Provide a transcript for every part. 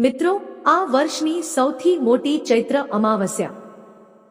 મિત્રો, આ વર્ષની સૌથી મોટી ચૈત્ર અમાવસ્યા.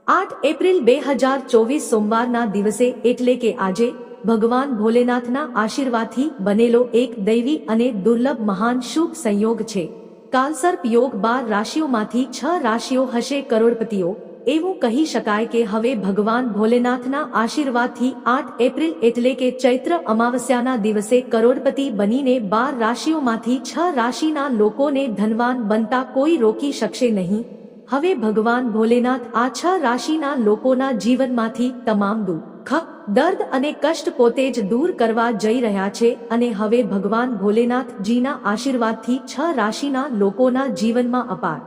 આઠ એપ્રિલ બે હજાર ચોવીસ સોમવારના દિવસે એટલે કે આજે, ભગવાન ભોલેનાથના આશીર્વાદથી બનેલો એક દૈવી અને દુર્લભ મહાન શુભ સંયોગ છે. કાલસર્પ યોગ બાર રાશિઓમાંથી છ રાશિઓ હશે કરોડપતિઓ એવું કહી શકાય કે હવે ભગવાન ભોલેનાથના આશીર્વાદથી આઠ એપ્રિલ એટલે કે ચૈત્ર અમાવસ્યાના દિવસે કરોડપતિ બનીને બાર રાશિઓમાંથી છ રાશિના લોકોને ધનવાન બનતા કોઈ રોકી શકશે નહીં. હવે ભગવાન ભોલેનાથ આ છ રાશિના લોકોના જીવનમાંથી તમામ દુઃખ, દર્દ અને કષ્ટ પોતે જ દૂર કરવા જઈ રહ્યા છે અને હવે ભગવાન ભોલેનાથજીના આશીર્વાદથી છ રાશિના લોકોના જીવનમાં અપાર.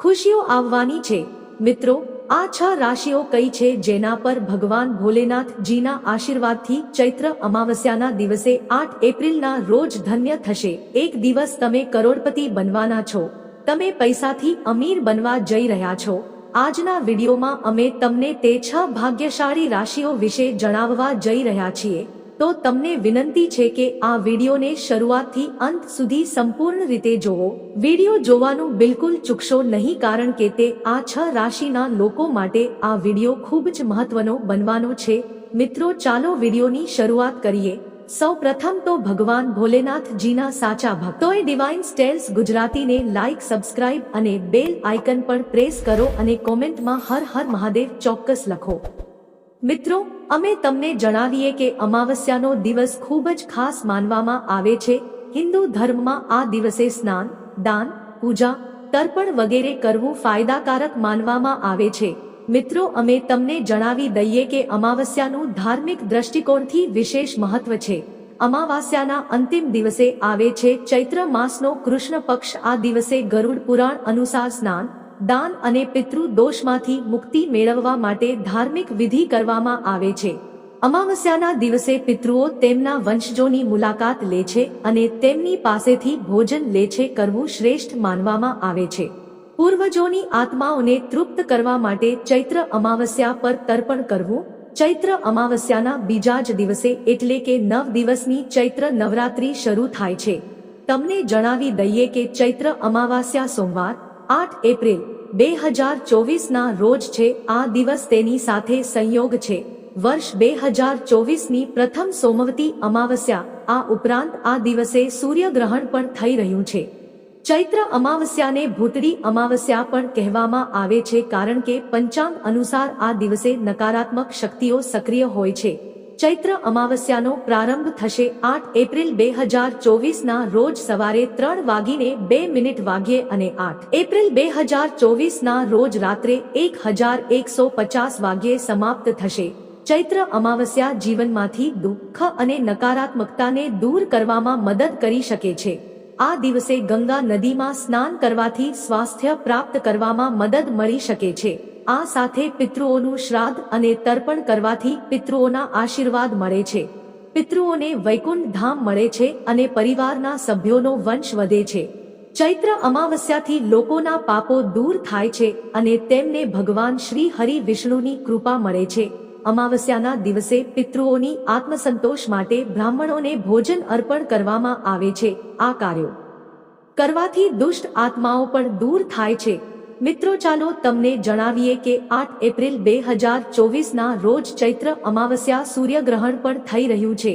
ખુશીઓ આવવાની છે. મિત્રો, આ છ રાશિઓ કઈ છે જેના પર ભગવાન ભોલેનાથજીના આશીર્વાદથી ચૈત્ર અમાવસ્યાના દિવસે આઠ એપ્રિલના રોજ ધન્ય થશે. એક દિવસ તમે કરોડપતિ બનવાના છો. તમે પૈસાથી અમીર બનવા જઈ રહ્યા છો. આજના વિડીયોમાં અમે તમને તે છ ભાગ્યશાળી રાશિઓ વિશે જણાવવા જઈ રહ્યા છીએ. તો તમને વિનંતી છે કે આ વિડીયોને શરૂઆતથી અંત સુધી સંપૂર્ણ રીતે જોવો. વીડિયો જોવાનું બિલકુલ ચૂકશો નહીં કારણ કે તે આ છ રાશિના લોકો માટે આ વીડિયો ખૂબ જ મહત્વનો બનવાનો છે. મિત્રો, ચાલો વિડીયોની શરૂઆત કરીએ. સૌ પ્રથમ તો ભગવાન ભોલેનાથજીના સાચા ભક્તોએ ડિવાઇન સ્ટેલ્સ ગુજરાતીને લાઇક સબસ્ક્રાઇબ અને બેલ આઇકન પર પ્રેસ કરો અને કોમેન્ટમાં હર હર મહાદેવ ચોક્કસ લખો. મિત્રો, અમે તમને જણાવીએ કે અમાવસ્યાનો દિવસ ખૂબ જ ખાસ માનવામાં આવે છે. હિન્દુ ધર્મમાં આ દિવસે સ્નાન, દાન, પૂજા, તર્પણ વગેરે કરવું ફાયદાકારક માનવામાં આવે છે. મિત્રો, અમે તમને જણાવી દઈએ કે અમાવસ્યાનું ધાર્મિક દ્રષ્ટિકોણથી વિશેષ મહત્વ છે. અમાવાસ્યાના અંતિમ દિવસે આવે છે ચૈત્ર માસનો કૃષ્ણ પક્ષ. આ દિવસે ગરુડ પુરાણ અનુસાર સ્નાન દાન અને પિતૃ દોષમાંથી મુક્તિ મેળવવા માટે ધાર્મિક વિધિ કરવામાં આવે છે. અમાવસ્યાના દિવસે પિતૃઓ તેમના વંશજોની મુલાકાત લે છે અને તેમની પાસેથી ભોજન લે છે કરવું શ્રેષ્ઠ માનવામાં આવે છે. પૂર્વજોની આત્માઓને તૃપ્ત કરવા માટે ચૈત્ર અમાવસ્યા પર તર્પણ કરવું, ચૈત્ર અમાવસ્યાના બીજા જ દિવસે એટલે કે નવ દિવસની ચૈત્ર નવરાત્રી શરૂ થાય છે. તમને જણાવી દઈએ કે ચૈત્ર અમાવાસ્યા સોમવાર, આઠ એપ્રિલ બે હજાર ચોવીસના રોજ છે, આ દિવસ તેની સાથે સંયોગ છે. વર્ષ બે હજાર ચોવીસની પ્રથમ સોમવતી અમાવસ્યા, આ ઉપરાંત આ દિવસે સૂર્યગ્રહણ પણ થઈ રહ્યું છે. ચૈત્ર અમાવસ્યાને ભૂતળી અમાવસ્યા પણ કહેવામાં આવે છે, કારણ કે પંચાંગ અનુસાર આ દિવસે નકારાત્મક શક્તિઓ સક્રિય હોય છે. ચૈત્ર અમાવસ્યાનો પ્રારંભ થશે આઠ એપ્રિલ બે હજાર ચોવીસના રોજ સવારે ત્રણ વાગીને બે મિનિટ વાગ્યે અને આઠ એપ્રિલ બે હજાર ચોવીસના રોજ રાત્રે એક હજાર એકસો પચાસ વાગ્યે સમાપ્ત થશે. ચૈત્ર અમાવસ્યા જીવનમાંથી દુઃખ અને નકારાત્મકતાને દૂર કરવામાં મદદ કરી શકે છે. આ દિવસે ગંગા નદીમાં સ્નાન કરવાથી સ્વાસ્થ્ય પ્રાપ્ત કરવામાં મદદ મળી શકે છે. આ સાથે પિતૃઓનું શ્રાદ્ધ અને તર્પણ કરવાથી પિતૃઓના આશીર્વાદ મળે છે. પિતૃઓને વૈકુંઠ ધામ મળે છે અને પરિવારના સભ્યોનો વંશ વધે છે. ચૈત્ર અમાવસ્યાથી લોકોના પાપો દૂર થાય છે અને તેમને ભગવાન શ્રી હરિ વિષ્ણુની કૃપા મળે છે. અમાવસ્યાના દિવસે પિતૃઓની આત્મસંતોષ માટે બ્રાહ્મણોને ભોજન અર્પણ કરવામાં આવે છે. આ કાર્યો કરવાથી દુષ્ટ આત્માઓ પણ દૂર થાય છે. મિત્રો ચાલો તમને જણાવીએ કે આઠ એપ્રિલ બે હજાર ચોવીસના રોજ ચૈત્ર અમાવસ્યા સૂર્યગ્રહણ પણ થઈ રહ્યું છે.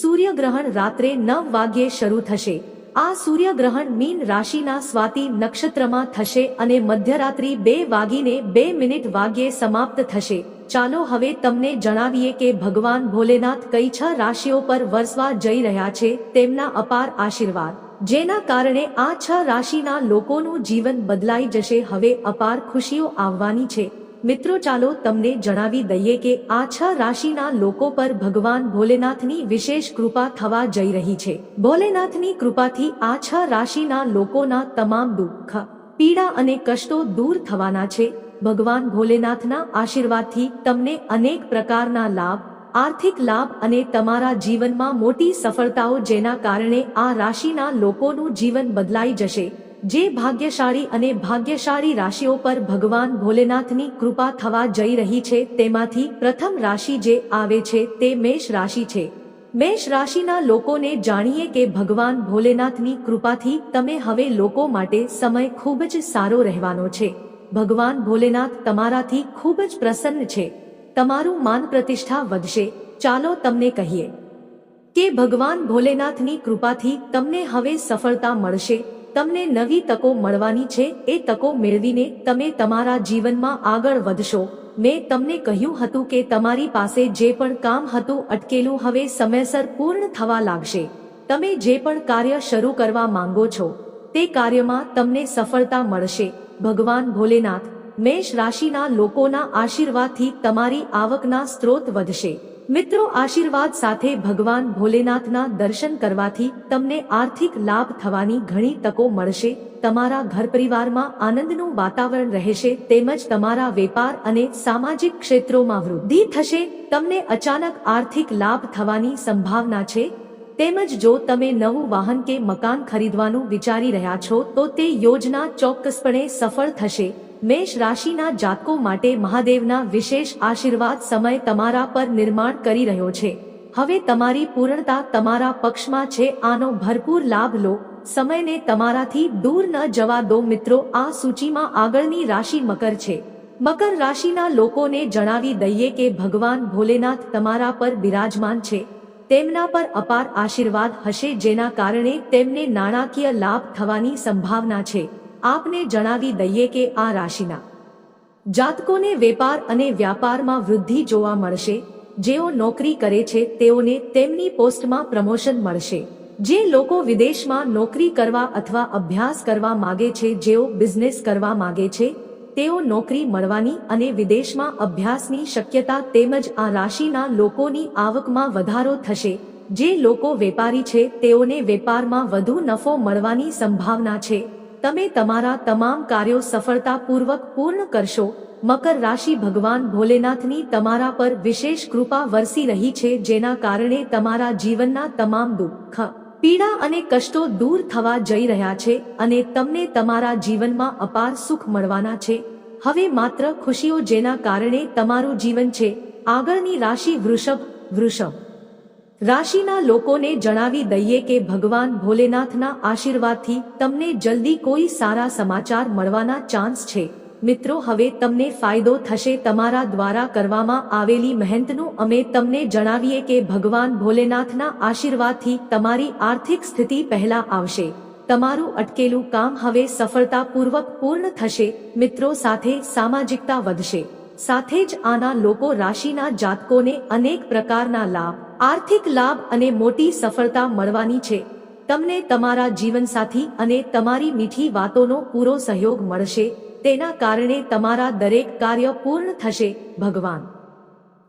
સૂર્યગ્રહણ રાત્રે નવ વાગ્યે શરૂ થશે. આ સૂર્યગ્રહણ મીન રાશિના સ્વાતિ નક્ષત્રમાં થશે અને મધ્યરાત્રિ બે વાગીને બે મિનિટ વાગ્યે સમાપ્ત થશે. ચાલો હવે તમને જણાવીએ કે ભગવાન ભોલેનાથ કઈ છ રાશિઓ પર વરસવા જઈ રહ્યા છે તેમના અપાર આશીર્વાદ. જેના કારણે આ છ રાશિના લોકોનું જીવન બદલાઈ જશે. હવે અપાર ખુશીઓ આવવાની છે. મિત્રો, ચાલો તમને જણાવી દઈએ કે આ છ રાશિના લોકો પર ભગવાન ભોલેનાથની વિશેષ કૃપા થવા જઈ રહી છે. ભોલેનાથની કૃપાથી આ છ રાશિના લોકોના તમામ દુઃખ, પીડા અને કષ્ટો દૂર થવાના છે. ભગવાન ભોલેનાથના આશીર્વાદથી તમને અનેક પ્રકારના લાભ આર્થિક લાભ અને તમારા જીવનમાં મોટી સફળતાઓ જેના કારણે આ રાશિના લોકોનું જીવન બદલાઈ જશે. જે ભાગ્યશાળી અને ભાગ્યશાળી રાશિઓ પર ભગવાન ભોલેનાથની કૃપા થવા જઈ રહી છે, તેમાંથી પ્રથમ રાશિ જે આવે છે તે મેષ રાશિ છે. મેષ રાશિના લોકોને જાણીએ કે ભગવાન ભોલેનાથની કૃપાથી તમે હવે લોકો માટે સમય ખૂબ જ સારો રહેવાનો છે. ભગવાન ભોલેનાથ તમારાથી ખૂબ જ પ્રસન્ન છે. તમારું માન પ્રતિષ્ઠા વધશે. ચાલો તમને કહીએ કે ભગવાન ભોલેનાથની કૃપાથી તમને હવે સફળતા મળશે. તમને નવી તકો મળવાની છે. એ તકો મેળવીને તમે તમારા જીવનમાં આગળ વધશો. મેં તમને કહ્યું હતું કે તમારી પાસે જે પણ કામ હતું અટકેલું હવે સમયસર પૂર્ણ થવા લાગશે. તમે જે પણ કાર્ય શરૂ કરવા માંગો છો, તે કાર્યમાં તમને સફળતા મળશે. ભગવાન ભોલેનાથ મેષ રાશિના લોકોના આશીર્વાદથી તમારી આવકના સ્ત્રોત વધશે. મિત્રો, આશીર્વાદ સાથે ભગવાન ભોલેનાથના દર્શન કરવાથી તમને આર્થિક લાભ થવાની ઘણી તકો મળશે. તમારા ઘર પરિવારમાં આનંદનું વાતાવરણ રહેશે, તેમજ તમારા વેપાર અને સામાજિક ક્ષેત્રોમાં વૃદ્ધિ થશે. તમને અચાનક આર્થિક લાભ થવાની સંભાવના છે. તેમજ જો તમે નવું વાહન કે મકાન ખરીદવાનું વિચારી રહ્યા છો, તો તે યોજના ચોક્કસપણે સફળ થશે. મેષ રાશિના જાતકો માટે મહાદેવના વિશેષ આશીર્વાદ સમય તમારા પર નિર્માણ કરી રહ્યો છે. હવે તમારી પૂર્ણતા તમારા પક્ષમાં છે. આનો ભરપૂર લાભ લો. સમયને તમારાથી દૂર ન જવા દો મિત્રો. આ સૂચિમાં આગળની રાશિ મકર છે. મકર રાશિના લોકોને જણાવી દઈએ કે ભગવાન ભોલેનાથ તમારા પર બિરાજમાન છે. તેમના પર અપાર આશીર્વાદ હશે જેના કારણે તેમને નાણાકીય લાભ થવાની સંભાવના છે. આપને જણાવી દઈએ કે આ રાશિના જાતકોને વેપાર અને વ્યાપારમાં વૃદ્ધિ જોવા મળશે, જેઓ નોકરી કરે છે, તેઓને તેમની પોસ્ટમાં પ્રમોશન મળશે. જે લોકો વિદેશમાં નોકરી કરવા અથવા અભ્યાસ કરવા માગે છે, જેઓ બિઝનેસ કરવા માગે છે, તેઓ નોકરી મળવાની અને વિદેશમાં અભ્યાસની શક્યતા તેમજ આ રાશિના લોકોની આવકમાં વધારો થશે. જે લોકો વેપારી છે, તેઓને વેપારમાં વધુ નફો મળવાની સંભાવના છે. તમે તમારા તમામ કાર્યો સફળતાપૂર્વક પૂર્ણ કરશો. મકર રાશિ ભગવાન ભોલેનાથની તમારા પર વિશેષ કૃપા વરસી રહી છે, જેના કારણે તમારા જીવનના તમામ દુઃખ, પીડા અને કષ્ટો દૂર થવા જઈ રહ્યા છે અને તમને તમારા જીવનમાં અપાર સુખ મળવાના છે. હવે માત્ર ખુશીઓ જેના કારણે તમારું જીવન છે. આગળની રાશિ વૃષભ વૃષભ. રાશિના લોકોને જણાવી દઈએ કે ભગવાન ભોલેનાથના આશીર્વાદથી તમને જલ્દી કોઈ સારા સમાચાર મળવાના ચાન્સ છે. મિત્રો, હવે તમને ફાયદો થશે તમારા દ્વારા કરવામાં આવેલી મહેનતનું અમે તમને જણાવીએ કે ભગવાન ભોલેનાથના આશીર્વાદથી તમારી આર્થિક સ્થિતિ પહેલા આવશે. તમારું અટકેલું કામ હવે સફળતાપૂર્વક પૂર્ણ થશે. મિત્રો, સાથે સામાજિકતા વધશે. સાથે જ આના લોકો રાશિના જાતકોને અનેક પ્રકારના લાભ આર્થિક લાભ અને મોટી સફળતા મળવાની છે. તમને તમારા જીવનસાથી અને તમારી મીઠી વાતોનો પૂરો સહયોગ મળશે. તેના કારણે તમારા દરેક કાર્ય પૂર્ણ થશે, ભગવાન.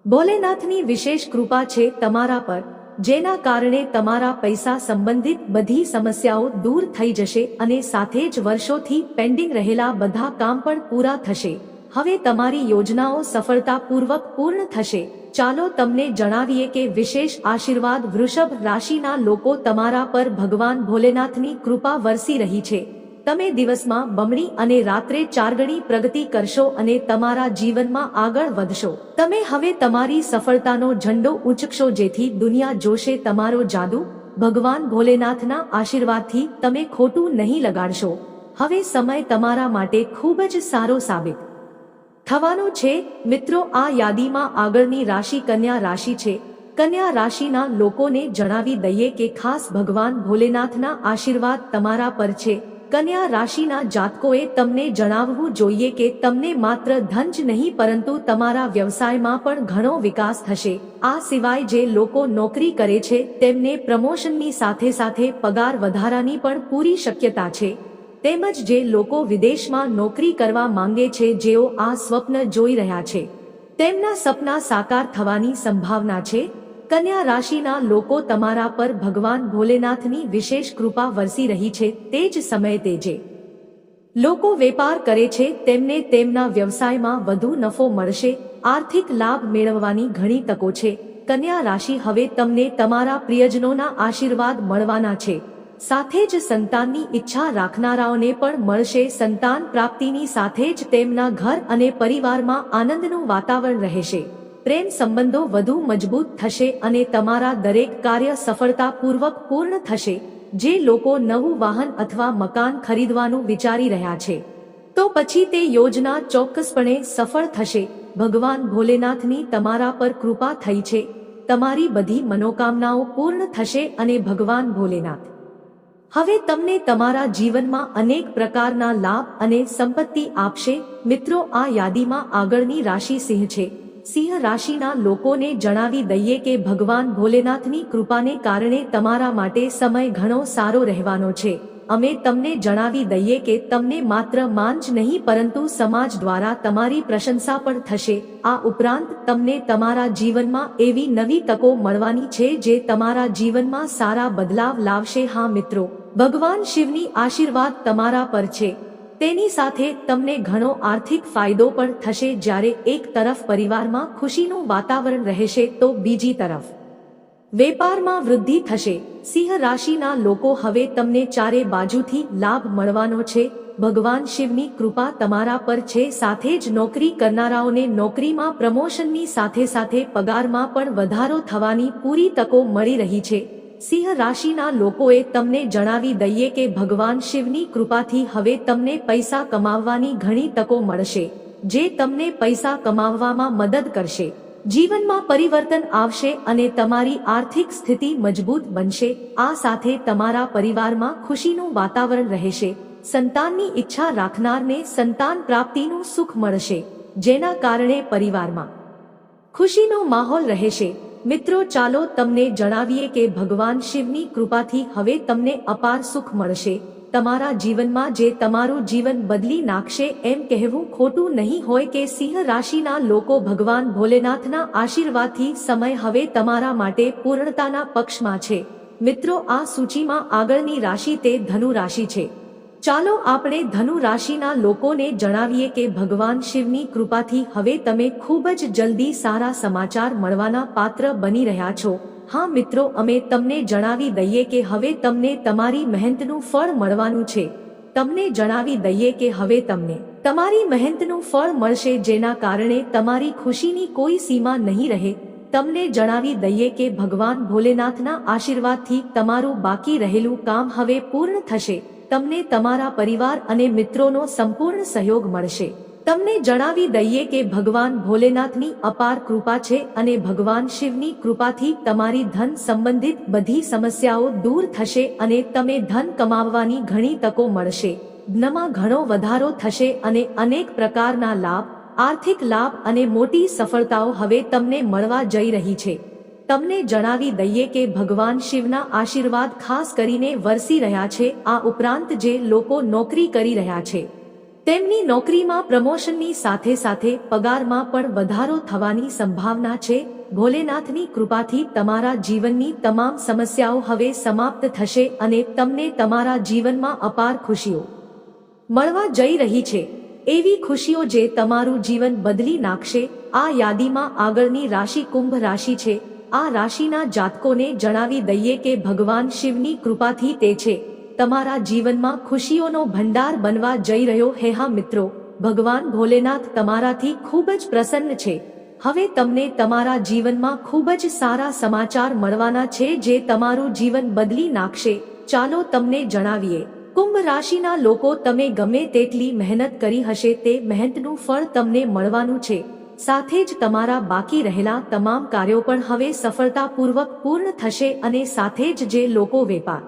ભોલેનાથની વિશેષ કૃપા છે તમારા પર, જેના કારણે તમારા પૈસા સંબંધિત બધી સમસ્યાઓ દૂર થઈ જશે અને સાથે જ વર્ષોથી પેન્ડિંગ રહેલા બધા કામ પણ પૂરા થશે. હવે તમારી યોજનાઓ સફળતાપૂર્વક પૂર્ણ થશે. ચાલો તમને જણાવીએ કે વિશેષ આશીર્વાદ વૃષભ રાશિના લોકો તમારા પર ભગવાન ભોલેનાથની કૃપા વરસી રહી છે. તમે દિવસમાં બમણી અને રાત્રે ચારગણી પ્રગતિ કરશો અને તમારા જીવનમાં આગળ વધશો. તમે હવે તમારી સફળતાનો ઝંડો ઉંચકશો જેથી દુનિયા જોશે તમારો જાદુ. ભગવાન ભોલેનાથના આશીર્વાદથી તમે ખોટું નહીં લગાડશો. હવે સમય તમારા માટે ખૂબ જ સારો સાબિત. થવાનું છે, મિત્રો, આ યાદીમાં આગળની રાશિ કન્યા રાશિ છે. કન્યા રાશિના લોકોને જણાવી દઈએ કે ખાસ ભગવાન ભોલેનાથના આશીર્વાદ તમારા પર છે. કન્યા રાશિના જાતકોએ તમને જણાવવું જોઈએ કે તમને માત્ર ધન જ નહીં, પરંતુ તમારા વ્યવસાયમાં પણ ઘણો વિકાસ થશે. આ સિવાય જે લોકો નોકરી કરે છે, તેમને પ્રમોશનની સાથે સાથે પગાર વધારાની પણ પૂરી શક્યતા છે. તેમજ જે લોકો વિદેશમાં નોકરી કરવા માંગે છે, જેઓ આ સ્વપ્ન જોઈ રહ્યા છે. તેમના સપના સાકાર થવાની સંભાવના છે. કન્યા રાશિના લોકો તમારા પર ભગવાન ભોલેનાથની વિશેષ કૃપા વરસી રહી છે, તે જ સમયે તે જે લોકો વેપાર કરે છે, તેમને તેમના વ્યવસાયમાં વધુ નફો મળશે, આર્થિક લાભ મેળવવાની ઘણી તકો છે. કન્યા રાશિ હવે તમને તમારા પ્રિયજનોના આશીર્વાદ મળવાના છે. સાથે જ સંતાનની ઈચ્છા રાખનારાઓને પણ મળશે. સંતાન પ્રાપ્તિની સાથે જ તેમના ઘર અને પરિવારમાં આનંદનું વાતાવરણ રહેશે. પ્રેમ સંબંધો વધુ મજબૂત થશે અને તમારા દરેક કાર્ય સફળતાપૂર્વક પૂર્ણ થશે. જે લોકો નવું વાહન અથવા મકાન ખરીદવાનું વિચારી રહ્યા છે. તો પછી તે યોજના ચોક્કસપણે સફળ થશે. ભગવાન ભોલેનાથની તમારા પર કૃપા થઈ છે. તમારી બધી મનોકામનાઓ પૂર્ણ થશે અને ભગવાન ભોલેનાથ હવે તમને તમારા જીવનમાં અનેક પ્રકારના લાભ અને સંપત્તિ આપશે. મિત્રો, આ યાદીમાં આગળની રાશિ સિંહ છે. સિંહ રાશિના લોકોને જણાવી દઈએ કે ભગવાન ભોલેનાથની કૃપાને કારણે તમારા માટે સમય ઘણો સારો રહેવાનો છે. અમે તમને જણાવી દઈએ કે તમને માત્ર માન જ નહીં, પરંતુ સમાજ દ્વારા તમારી પ્રશંસા પણ થશે. આ ઉપરાંત તમને તમારા જીવનમાં એવી નવી તકો મળવાની છે જે તમારા જીવનમાં સારા બદલાવ લાવશે. હા મિત્રો ભગવાન શિવની આશીર્વાદ તમારા પર છે. તેની સાથે તમને ઘણો આર્થિક ફાયદો પણ થશે. જ્યારે એક તરફ પરિવારમાં ખુશીનું વાતાવરણ રહેશે, તો બીજી તરફ વેપારમાં વૃદ્ધિ થશે. સિંહ રાશિના લોકો હવે તમને ચારે બાજુથી લાભ મળવાનો છે. ભગવાન શિવની કૃપા તમારા પર છે. સાથે જ નોકરી કરનારાઓને નોકરીમાં પ્રમોશનની સાથે સાથે પગારમાં પણ વધારો થવાની પૂરી તકો મળી રહી છે. સિંહ રાશિના લોકોએ તમને જણાવી દઈએ કે ભગવાન શિવની કૃપાથી હવે તમને પૈસા કમાવવાની ઘણી તકો મળશે, જે તમને પૈસા કમાવવામાં મદદ કરશે. જીવનમાં પરિવર્તન આવશે અને તમારી આર્થિક સ્થિતિ મજબૂત બનશે, આ સાથે તમારા પરિવારમાં ખુશીનું વાતાવરણ રહેશે, સંતાનની ઈચ્છા રાખનારને સંતાન પ્રાપ્તિનું સુખ મળશે, જેના કારણે પરિવારમાં ખુશીનો માહોલ રહેશે. મિત્રો, ચાલો તમને જણાવીએ કે ભગવાન શિવની કૃપાથી હવે તમને અપાર સુખ મળશે. તમારા જીવનમાં જે તમારું જીવન બદલી નાખશે, એમ કહેવું ખોટું નહીં હોય કે સિંહ રાશિના લોકો ભગવાન ભોલેનાથના આશીર્વાદથી સમય હવે તમારા માટે પૂર્ણતાના પક્ષમાં છે. મિત્રો, આ સૂચિમાં આગળની રાશિ તે ધનુ રાશિ છે. ચાલો આપણે ધનુ રાશિના લોકોને જણાવીએ કે ભગવાન શિવની કૃપાથી હવે તમે ખૂબ જ જલ્દી સારા સમાચાર મળવાના પાત્ર બની રહ્યા છો. હા મિત્રો, અમે તમને જણાવી દઈએ કે હવે તમને તમારી મહેનતનું ફળ મળવાનું છે. તમને જણાવી દઈએ કે હવે તમને તમારી મહેનતનું ફળ મળશે જેના કારણે તમારી ખુશીની કોઈ સીમા નહીં રહે. તમને જણાવી દઈએ કે ભગવાન ભોલેનાથના આશીર્વાદથી તમારું બાકી રહેલું કામ હવે પૂર્ણ થશે. તમને તમારા પરિવાર અને મિત્રોનો સંપૂર્ણ સહયોગ મળશે. તમને જણાવી દઈએ કે ભગવાન ભોલેનાથની અપાર કૃપા છે અને ભગવાન શિવની કૃપાથી તમારી ધન સંબંધિત બધી સમસ્યાઓ દૂર થશે અને તમે ધન કમાવવાની ઘણી તકો મળશે. જ્ઞમાં ઘણો વધારો થશે અને અનેક પ્રકારના લાભ, આર્થિક લાભ અને મોટી સફળતાઓ હવે તમને મળવા જઈ રહી છે. તમને જણાવી દઈએ કે ભગવાન શિવના આશીર્વાદ ખાસ કરીને વરસી રહ્યા છે, આ ઉપરાંત જે લોકો નોકરી કરી રહ્યા છે. તેમની નોકરીમાં પ્રમોશનની સાથે સાથે પગારમાં પણ વધારો થવાની સંભાવના છે. ભોલેનાથની કૃપાથી તમારા જીવનની તમામ સમસ્યાઓ હવે સમાપ્ત થશે અને તમને તમારા જીવનમાં અપાર ખુશીઓ મળવા જઈ રહી છે. એવી ખુશીઓ જે તમારું જીવન બદલી નાખશે. આ યાદીમાં આગળની રાશિ કુંભ રાશિ છે. આ રાશિના જાતકોને જણાવી દઈએ કે ભગવાન શિવની કૃપાથી તે છે. તમારા જીવનમાં ખુશીઓનો ભંડાર બનવા જઈ રહ્યો હે હા મિત્રો. ભગવાન ભોલેનાથ તમારાથી ખૂબ જ પ્રસન્ન છે. હવે તમને તમારા જીવનમાં ખૂબ જ સારા સમાચાર મળવાના છે જે તમારું જીવન બદલી નાખશે. ચાલો તમને જણાવીએ. કુંભ રાશિના લોકો તમે ગમે તેટલી મહેનત કરી હશે તે મહેનતનું ફળ તમને મળવાનું છે. સાથે જ તમારા બાકી રહેલા તમામ કાર્યો પણ હવે સફળતાપૂર્વક પૂર્ણ થશે અને સાથે જ જે લોકો વેપાર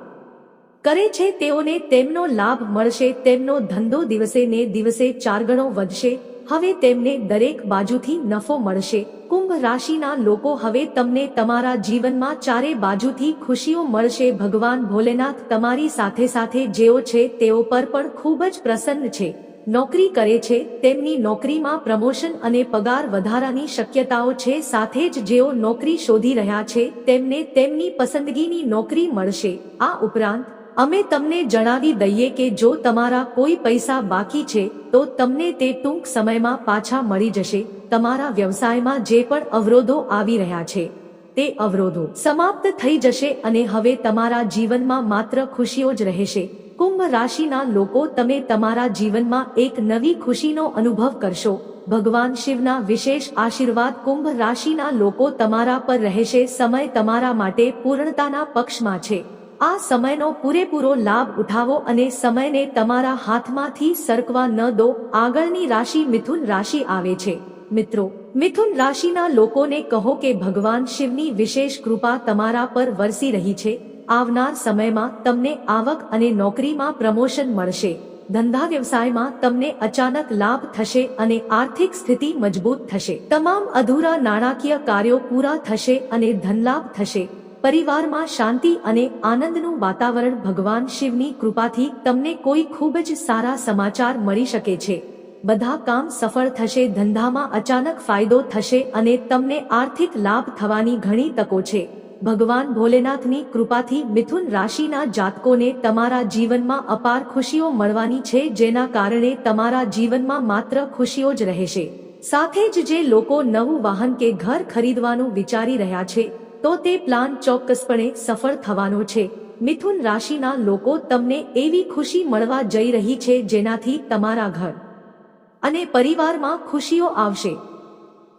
કરે છે તેઓને તેમનો લાભ મળશે, તેમનો ધંધો દિવસે ને દિવસે ચારગણો વધશે, હવે તેમને દરેક બાજુથી નફો મળશે. કુંભ રાશિના લોકો હવે તમને તમારા જીવનમાં ચારે બાજુથી ખુશીઓ મળશે. ભગવાન ભોલેનાથ તમારી સાથે સાથે જેઓ છે તેઓ પર પણ ખૂબ જ પ્રસન્ન છે. નોકરી કરે છે, તેમની નોકરીમાં પ્રમોશન અને પગાર વધારાની શક્યતાઓ છે, સાથે જ જેઓ નોકરી શોધી રહ્યા છે, તેમને તેમની પસંદગીની નોકરી મળશે. આ ઉપરાંત, અમે તમને જણાવી દઈએ કે જો તમારા કોઈ પૈસા બાકી છે, તો તમને તે ટૂંક સમયમાં પાછા મળી જશે. તમારા વ્યવસાયમાં જે પણ અવરોધો આવી રહ્યા છે, તે અવરોધો સમાપ્ત થઈ જશે અને હવે તમારા જીવનમાં માત્ર ખુશીઓ જ રહેશે. કુંભ રાશિના લોકો તમે તમારા જીવનમાં એક નવી ખુશીનો અનુભવ કરશો. ભગવાન શિવના વિશેષ આશીર્વાદ કુંભ રાશિના લોકો તમારા પર રહેશે. સમય તમારા માટે પૂર્ણતાના પક્ષમાં છે. આ સમયનો પૂરેપૂરો લાભ ઉઠાવો અને સમયને તમારા હાથમાંથી સરકવા ન દો. આગળની રાશિ મિથુન રાશિ આવે છે. મિત્રો, મિથુન રાશિના લોકોને કહો કે ભગવાન શિવની વિશેષ કૃપા તમારા પર વરસી રહી છે. આવનાર સમયમાં તમને આવક અને નોકરીમાં પ્રમોશન મળશે. ધંધા વ્યવસાયમાં તમને અચાનક લાભ થશે અને આર્થિક સ્થિતિ મજબૂત થશે. તમામ અધૂરા નાણાકીય કાર્યો પૂરા થશે અને ધનલાભ થશે. પરિવારમાં શાંતિ અને આનંદનું વાતાવરણ ભગવાન શિવની કૃપાથી તમને કોઈ ખૂબ જ સારા સમાચાર મળી શકે છે. બધા કામ સફળ થશે, ધંધામાં અચાનક ફાયદો થશે અને તમને આર્થિક લાભ થવાની ઘણી તકો છે. ભગવાન ભોલેનાથની કૃપાથી મિથુન રાશિના જાતકોને તમારા જીવનમાં અપાર ખુશીઓ મળવાની છે, જેના કારણે તમારા જીવનમાં માત્ર ખુશીઓ જ રહેશે. સાથે જ જે લોકો નવું વાહન કે ઘર ખરીદવાનું વિચારી રહ્યા છે, તો તે પ્લાન ચોક્કસપણે સફળ થવાનો છે. મિથુન રાશિના લોકો તમને એવી ખુશી મળવા જઈ રહી છે, જેનાથી તમારા ઘર અને પરિવારમાં ખુશીઓ આવશે.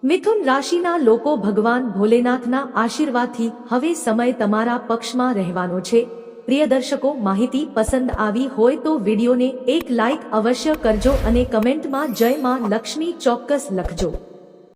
મિથુન રાશિના લોકો ભગવાન ભોલેનાથના આશીર્વાદથી હવે સમય તમારા પક્ષમાં રહેવાનો છે. પ્રિય દર્શકો, માહિતી પસંદ આવી હોય તો વિડીયોને એક લાઇક અવશ્ય કરજો અને કમેન્ટમાં જય માં લક્ષ્મી ચોક્કસ લખજો.